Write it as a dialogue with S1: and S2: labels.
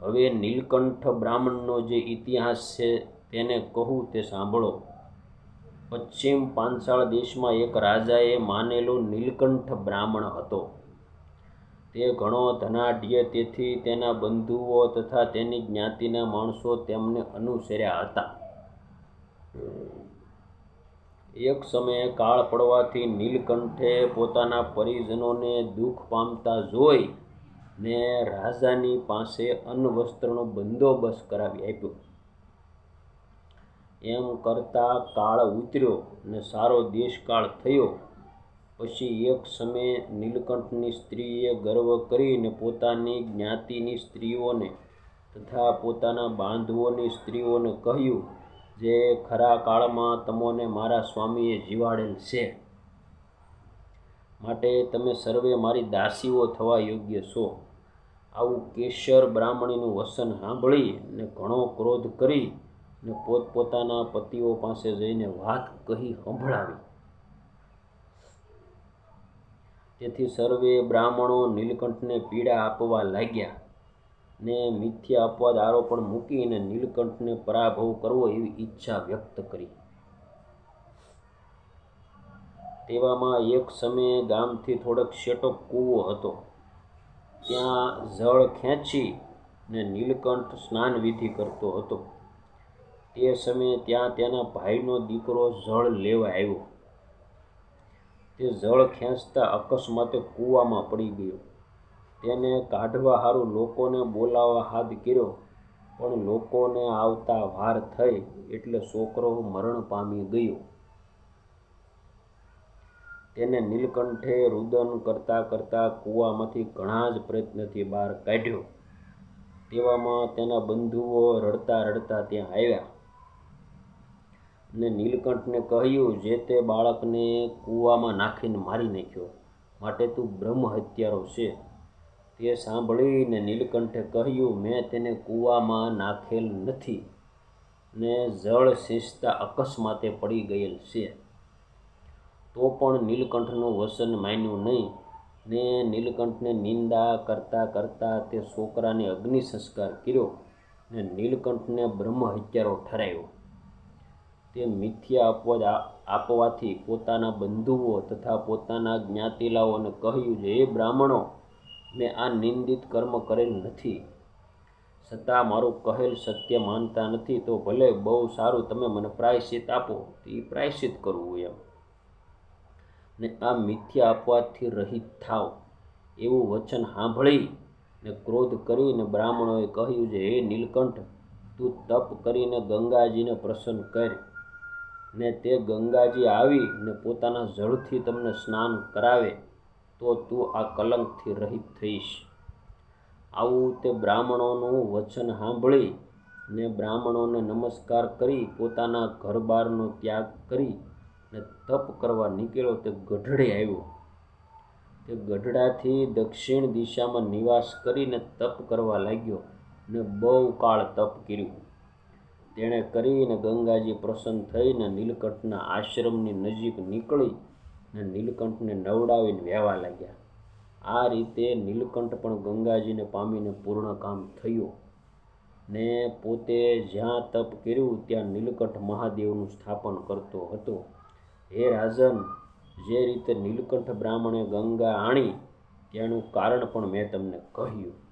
S1: હવે નીલકંઠ બ્રાહ્મણનો જે ઇતિહાસ છે તેને કહું તે સાંભળો. પશ્ચિમ પાંચાળ દેશમાં એક રાજાએ માનેલો નીલકંઠ બ્રાહ્મણ હતો. તે ઘણો ધનાઢ્ય તેથી તેના બંધુઓ તથા તેની જ્ઞાતિના માણસો તેમને અનુસર્યા હતા. એક સમયે કાળ પડવાથી નીલકંઠે પોતાના પરિજનોને દુઃખ પામતા જોઈ ને રાજાની પાસે અન્ન વસ્ત્રનો બંદોબસ્ત કરાવી આપ્યો. એમ કરતાં કાળ ઉતર્યો ને સારો દેશકાળ થયો. પછી એક સમયે નીલકંઠની સ્ત્રીએ ગર્વ કરીને પોતાની જ્ઞાતિની સ્ત્રીઓને તથા પોતાના બાંધવોની સ્ત્રીઓને કહ્યું, જે ખરા કાળમાં તમોને મારા સ્વામીએ જીવાડેલ છે. માટે તમે સર્વે મારી દાસીઓ થવા યોગ્ય છો. આવું કેશર બ્રાહ્મણીનું વસન સાંભળી ને ઘણો ક્રોધ કરી ને પોતપોતાના પતિઓ પાસે જઈને વાત કહી સંભળાવી. તેથી સર્વે બ્રાહ્મણો નીલકંઠને પીડા આપવા લાગ્યા ને મિથ્યા અપવાદ આરોપણ મૂકીને નીલકંઠને પરાભવ કરવો એવી ઈચ્છા વ્યક્ત કરી. તેવામાં એક સમયે ગામથી થોડોક શેટો કૂવો હતો. ત્યાં જળ ખેંચી ને નીલકંઠ સ્નાન વિધિ કરતો હતો. તે સમયે ત્યાં તેના ભાઈનો દીકરો જળ લેવા આવ્યો. તે જળ ખેંચતા અકસ્માતે કૂવામાં પડી ગયો. તેને કાઢવા સારું લોકોને બોલાવવા હાથ કર્યો, પણ લોકોને આવતા વાર થઈ એટલે છોકરો મરણ પામી ગયો. તેને નીલકંઠે રુદન કરતાં કરતાં કૂવામાંથી ઘણા જ પ્રયત્નથી બહાર કાઢ્યો. તેવામાં તેના બંધુઓ રડતા રડતા ત્યાં આવ્યા. ને નીલકંઠને કહ્યું, જે તે બાળકને કૂવામાં નાખીને મારી નાખ્યો, માટે તું બ્રહ્મ હત્યારો છે. તે સાંભળીને નીલકંઠે કહ્યું, મેં તેને કૂવામાં નાખેલ નથી ને જળ સિંચતા અકસ્માતે પડી ગયેલ છે. તો પણ નીલકંઠનું વસન માન્યું નહીં. ને નીલકંઠને નિંદા કરતાં કરતાં તે છોકરાને અગ્નિ સંસ્કાર કર્યો ને નીલકંઠને બ્રહ્મ હત્યારો ઠરાવ્યો. તે મિથ્યા અપવાદ આપવાથી પોતાના બંધુઓ તથા પોતાના જ્ઞાતિલાઓને કહ્યું જે એ બ્રાહ્મણો, મેં આ નિંદિત કર્મ કરેલ નથી. છતાં મારું કહેલ સત્ય માનતા નથી, તો ભલે બહુ સારું તમે મને પ્રાયશ્ચિત આપો. તો એ પ્રાયશ્ચિત કરવું એમ. ને આ મિથ્યા અપવાદથી રહિત થાવ. એવું વચન સાંભળી ને ક્રોધ કરીને બ્રાહ્મણોએ કહ્યું છે, હે નીલકંઠ, તું તપ કરીને ગંગાજીને પ્રસન્ન કર. ને તે ગંગાજી આવી ને પોતાના જળથી તમને સ્નાન કરાવે, તો તું આ કલંકથી રહિત થઈશ. આવું તે બ્રાહ્મણોનું વચન સાંભળી ને બ્રાહ્મણોને નમસ્કાર કરી પોતાના ઘરબારનો ત્યાગ કરી ને તપ કરવા નીકળ્યો તે ગઢડે આવ્યો. તે ગઢડાથી દક્ષિણ દિશામાં નિવાસ કરીને તપ કરવા લાગ્યો ને બહુ કાળ તપ કર્યું. તેણે કરીને ગંગાજી પ્રસન્ન થઈને નીલકંઠના આશ્રમની નજીક નીકળી ને નીલકંઠને નવડાવીને વહેવા લાગ્યા. આ રીતે નીલકંઠ પણ ગંગાજીને પામીને પૂર્ણ કામ થયું ને પોતે જ્યાં તપ કર્યું ત્યાં નીલકંઠ મહાદેવનું સ્થાપન કરતો હતો. હે રાજન જે રીતે નીલકંઠ બ્રાહ્મણે ગંગા આણી તેનું કારણ પણ મેં તમને કહ્યું.